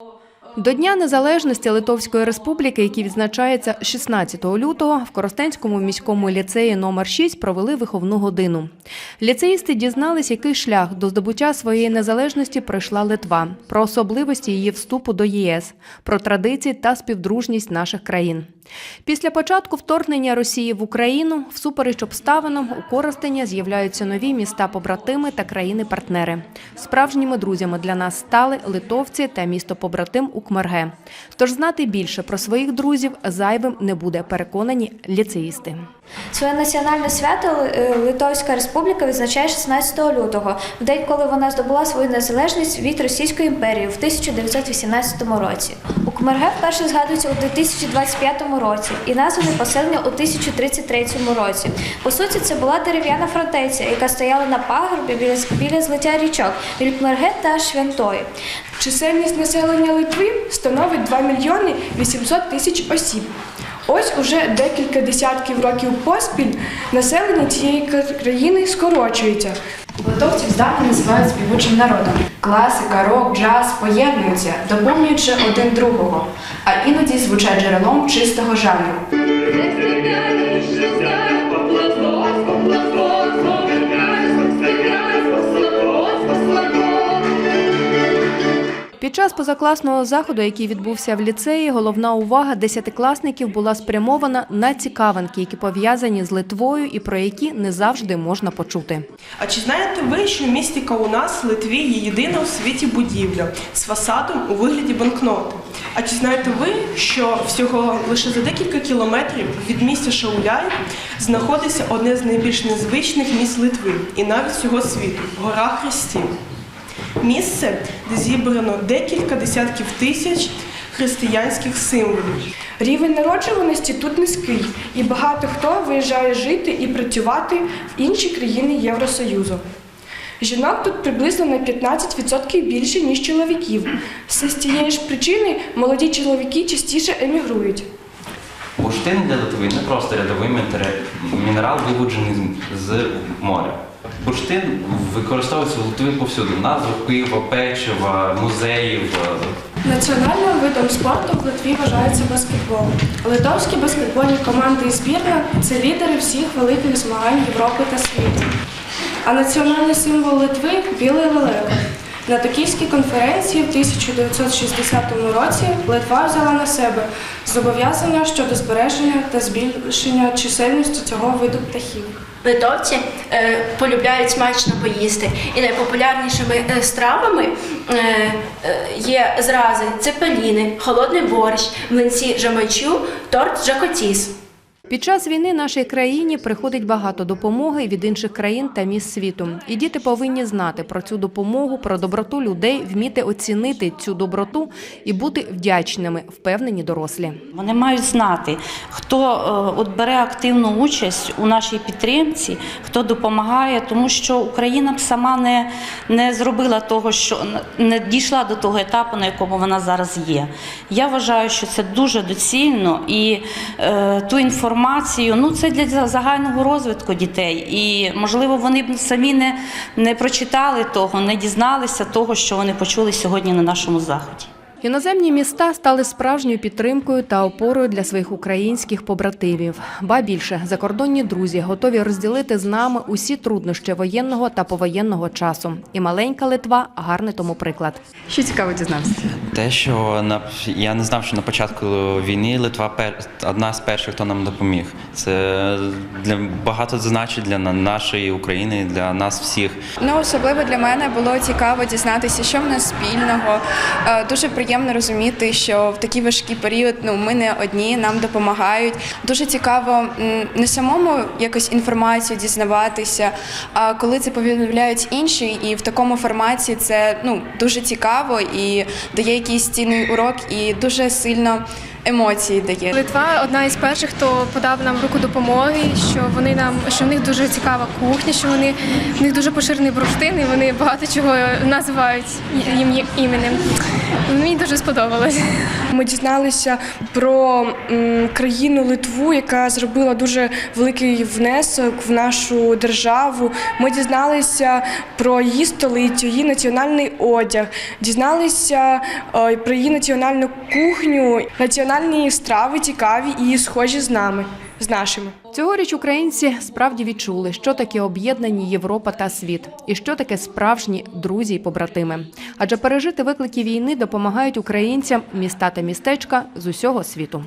Oh. До Дня Незалежності Литовської Республіки, який відзначається 16 лютого, в Коростенському міському ліцеї номер 6 провели виховну годину. Ліцеїсти дізнались, який шлях до здобуття своєї незалежності пройшла Литва, про особливості її вступу до ЄС, про традиції та співдружність наших країн. Після початку вторгнення Росії в Україну, всупереч обставинам, у Коростеня з'являються нові міста-побратими та країни-партнери. Справжніми друзями для нас стали литовці та місто-побратим Укмерге. Тож знати більше про своїх друзів зайвим не буде, переконані ліцеїсти. Своє національне свято е, Литовська Республіка відзначає 16 лютого, в день, коли вона здобула свою незалежність від Російської імперії в 1918 році. Укмерге вперше згадується у 2025 році і назване поселення у 1033 році. По суті, це була дерев'яна фортеця, яка стояла на пагорбі біля, біля злиття річок Вількмерге та Швентої. Чисельність населення Литви становить 2 мільйони 800 тисяч осіб. Ось уже декілька десятків років поспіль населення цієї країни скорочується. Литовців здавна називають співучим народом. Класика, рок, джаз поєднуються, доповнюючи один другого, а іноді звучать джерелом чистого жанру. Час позакласного заходу, який відбувся в ліцеї, головна увага десятикласників була спрямована на цікавинки, які пов'язані з Литвою і про які не завжди можна почути. А чи знаєте ви, що містика у нас в Литві є єдина у світі будівля з фасадом у вигляді банкноти? А чи знаєте ви, що всього лише за декілька кілометрів від місця Шауляй знаходиться одне з найбільш незвичних місць Литви і навіть всього світу гора Хрестів? Місце, де зібрано декілька десятків тисяч християнських символів. Рівень народжуваності тут низький, і багато хто виїжджає жити і працювати в інші країни Євросоюзу. Жінок тут приблизно на 15% більше, ніж чоловіків. З цієї ж причини молоді чоловіки частіше емігрують. Бурштин для Литви не просто рядовий мінерал, виводжений з- моря. Бурштин використовується в Литві повсюди. в назвах пива, печива, музеїв. е, Національним видом спорту в Литві вважається баскетбол. Литовські баскетбольні команди і збірна це лідери всіх великих змагань Європи та світу. А національний символ Литви білий лелека. На Токійській конференції в 1960 році Литва взяла на себе зобов'язання щодо збереження та збільшення чисельності цього виду птахів. Литовці е, полюбляють смачно поїсти. І найпопулярнішими е, стравами е, е, є зрази цепеліни, холодний борщ, млинці жамачу, торт жакотіс. Під час війни нашій країні приходить багато допомоги від інших країн та міст світу. І діти повинні знати про цю допомогу, про доброту людей, вміти оцінити цю доброту і бути вдячними, впевнені дорослі. Вони мають знати, хто е, от бере активну участь у нашій підтримці, хто допомагає, тому що Україна б сама не, не зробила того, що не дійшла до того етапу, на якому вона зараз є. Я вважаю, що це дуже доцільно і е, ту інформацію, ну це для загального розвитку дітей. І можливо, вони б самі не, не прочитали того, не дізналися того, що вони почули сьогодні на нашому заході. Іноземні міста стали справжньою підтримкою та опорою для своїх українських побратимів. Ба більше закордонні друзі готові розділити з нами усі труднощі воєнного та повоєнного часу. І маленька Литва гарний тому приклад. Що цікаво дізнався? Те, що на я не знав, що на початку війни Литва пер, одна з перших, хто нам допоміг. Це для багато значить для на- нашої України, для нас всіх. Ну особливо для мене було цікаво дізнатися, що в нас спільного. Е, Дуже приємно розуміти, що в такий важкий період ну ми не одні, нам допомагають. Дуже цікаво не самому якось інформацію дізнаватися, а коли це повідомляють інші, і в такому форматі це ну дуже цікаво і дає якийсь цінний урок, і дуже сильно емоції дає. Литва одна із перших, хто подав нам руку допомоги, що вони нам, що в них дуже цікава кухня, що вони в них дуже поширений бурштин, і вони багато чого називають їм іменем. Мені дуже сподобалось. Ми дізналися про країну Литву, яка зробила дуже великий внесок в нашу державу. Ми дізналися про її столицю, її національний одяг, дізналися е, про її національну кухню, національні страви цікаві і схожі з нами, з нашими. Цьогоріч українці справді відчули, що таке об'єднані Європа та світ, і що таке справжні друзі й побратими. Адже пережити виклики війни допомагають українцям міста та містечка з усього світу.